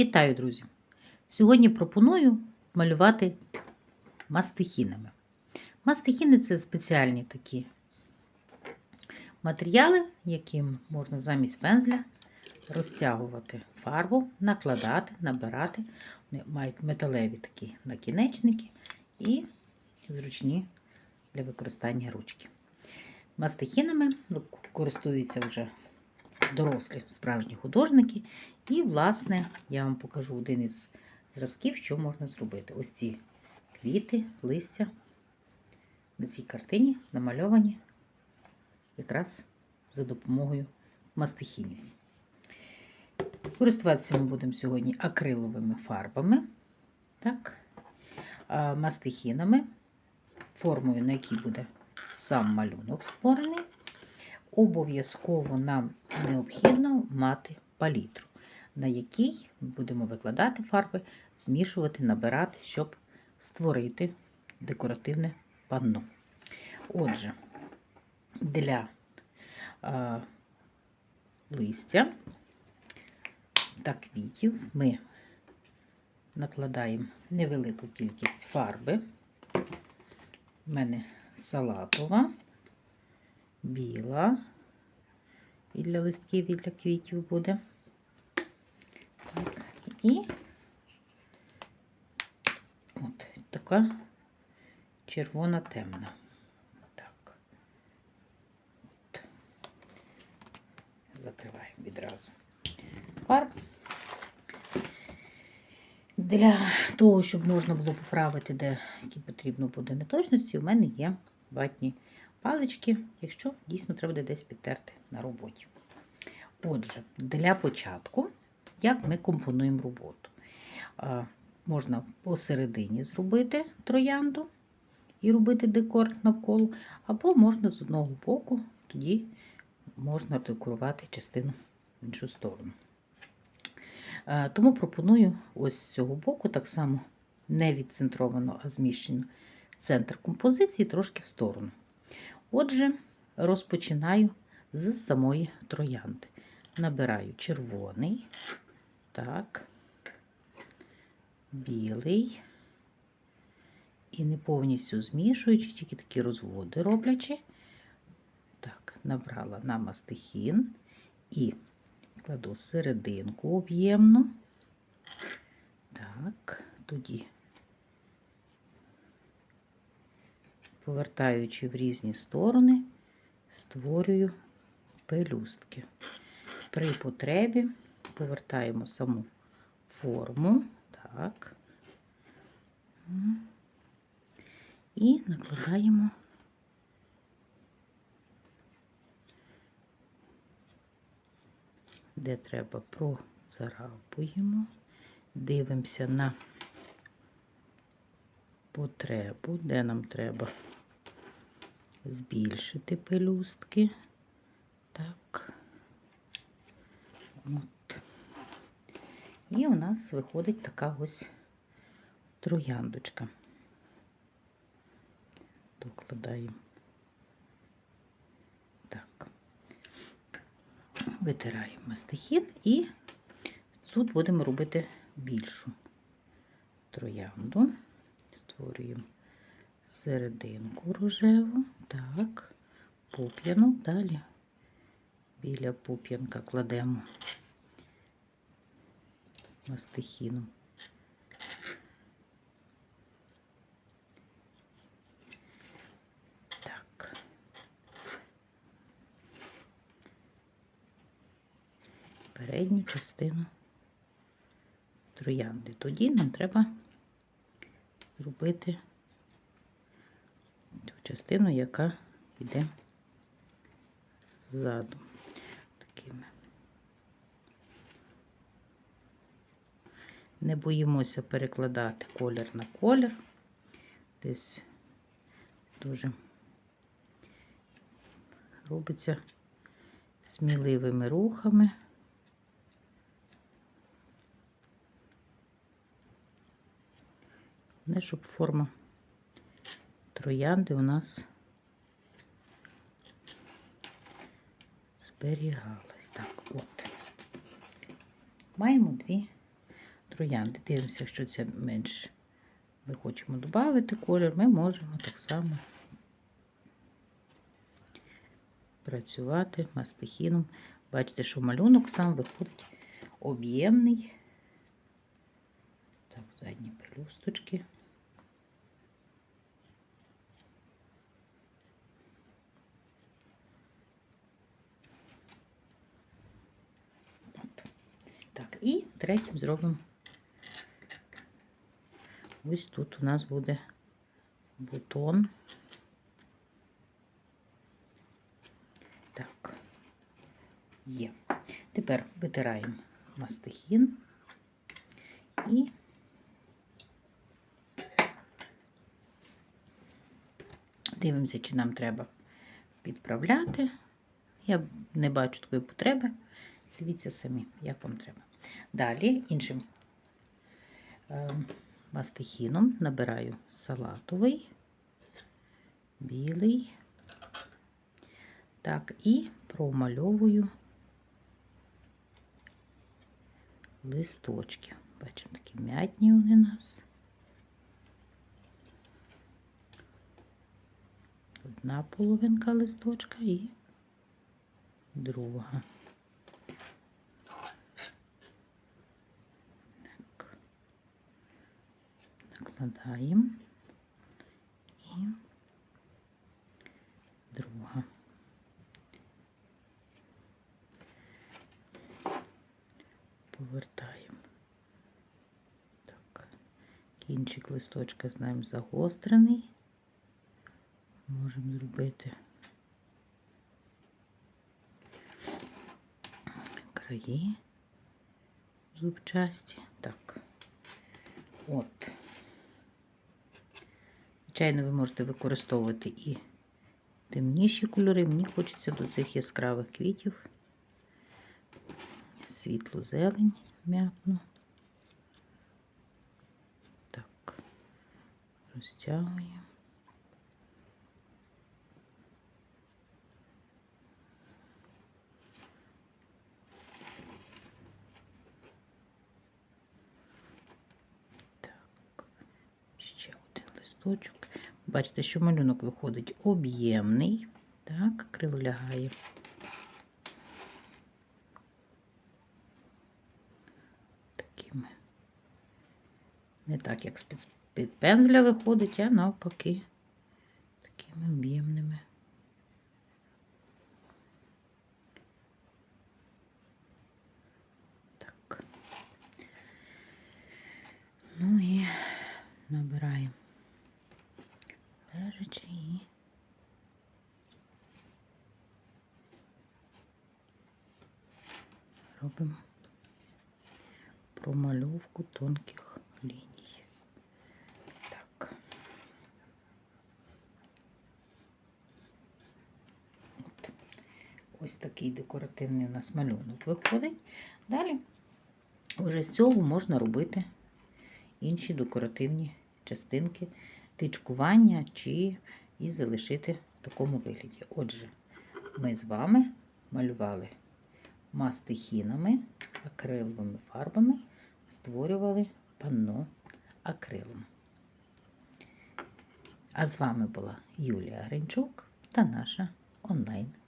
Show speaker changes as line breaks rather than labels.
Вітаю, друзі! Сьогодні пропоную малювати мастихінами. Мастихіни це спеціальні такі матеріали, яким можна замість пензля розтягувати фарбу, накладати, набирати. Вони мають металеві такі накінечники і зручні для використання ручки. Мастихінами користуються вже дорослі справжні художники. І, власне, я вам покажу один із зразків, що можна зробити. Ось ці квіти, листя на цій картині намальовані якраз за допомогою мастихінів. Користуватися ми будемо сьогодні акриловими фарбами, так, мастихінами, формою, на якій буде сам малюнок створений. Обов'язково нам необхідно мати палітру, на якій будемо викладати фарби, змішувати, набирати, щоб створити декоративне панно. Отже, для а, листя та квітів ми накладаємо невелику кількість фарби. У мене салатова, біла, і для листків, і для квітів буде. Так, і от така червона темна. Так. От. Закриваємо відразу фарб. Для того, щоб можна було поправити, де які потрібно буде неточності, у мене є ватні палички, якщо дійсно треба буде десь підтерти на роботі. Отже, для початку, як ми компонуємо роботу. Можна посередині зробити троянду і робити декор навколо, або можна з одного боку, тоді можна декорувати частину в іншу сторону. Тому пропоную ось з цього боку, так само не відцентровано, а зміщено центр композиції трошки в сторону. Отже, розпочинаю з самої троянди. Набираю червоний, так, білий. І не повністю змішуючи, тільки такі розводи роблячи. Так, набрала на мастихін і кладу серединку об'ємну. Так, тоді, повертаючи в різні сторони, створюю пелюстки. При потребі повертаємо саму форму, так, і накладаємо де треба процарапуємо, дивимося на потребу, де нам треба збільшити пелюстки. Так. От. І у нас виходить така ось трояндочка. Докладаємо. Так. Витираємо мастихін і тут будемо робити більшу троянду. Створюємо серединку рожеву, так, пуп'янок, далі біля пуп'янка кладемо мастихіном. Так. Передню частину троянди. Тоді нам треба зробити ту частину, яка йде ззаду. Такими. Не боїмося перекладати колір на колір. Десь дуже робиться сміливими рухами. Не, щоб форма троянди у нас зберігалась. Так, от. Маємо дві троянди. Дивимося, якщо це менш ми хочемо додати колір, ми можемо так само працювати мастихіном. Бачите, що малюнок сам виходить об'ємний. Так, задні пелюсточки. От. Так, і третім зробимо. Ось тут у нас буде бутон. Так, є. Тепер витираємо мастихін і дивимося, чи нам треба підправляти. Я не бачу такої потреби. Дивіться самі, як вам треба. Далі іншим е, мастихіном набираю салатовий, білий. Так, і промальовую листочки. Бачимо, такі м'ятні вони у нас. Одна половинка листочка і друга. Так. Накладаємо і друга. Повертаємо. Так. Кінчик листочка знаємо загострений. Можемо зробити краї зубчасті. Так. От. Звичайно, ви можете використовувати і темніші кольори. Мені хочеться до цих яскравих квітів. Світлу зелень м'ятну. Так, розтягуємо. Листочок. Бачите, що малюнок виходить об'ємний. Так, крило лягає. Такими. Не так, як з-під пензля виходить, а навпаки, такими об'ємними. Так. Ну і набираємо лежачи і робимо промальовку тонких ліній. Так. От. Ось такий декоративний у нас малюнок виходить. Далі вже з цього можна робити інші декоративні частинки тичкування чи і залишити в такому вигляді. Отже, ми з вами малювали мастихінами, акриловими фарбами, створювали панно акрилом. А з вами була Юлія Гринчук та наша онлайн-школа.